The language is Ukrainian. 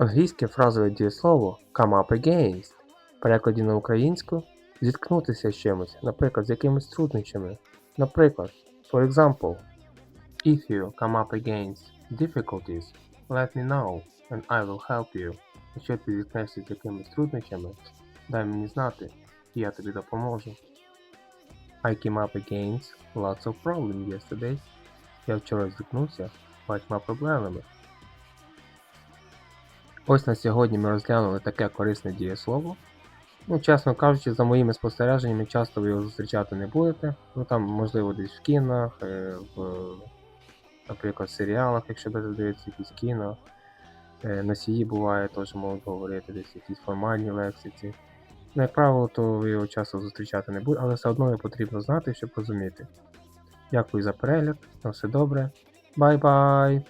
Англійське фразове дієслово come up against. В перекладі на українську зіткнутися з чимось, наприклад, з якимись труднощами. Наприклад, for example, if you come up against difficulties, let me know and I will help you. Якщо ти зіткнешся з якимись труднощами, дай мені знати, і я тобі допоможу. I came up against lots of problems yesterday. Я вчора зіткнувся з багатьма проблемами. Ось на сьогодні ми розглянули таке корисне дієслово. Ну, чесно кажучи, за моїми спостереженнями, часто ви його зустрічати не будете. Ну там, можливо, десь в кінах, е, в, наприклад, в серіалах, якщо дивитися якісь кіно. Е, Носії буває, теж можуть говорити десь в якійсь формальній лексиці. Ну, як правило, то ви його часто зустрічати не будете, але все одно його потрібно знати, щоб розуміти. Дякую за перегляд, на все добре. Бай-бай!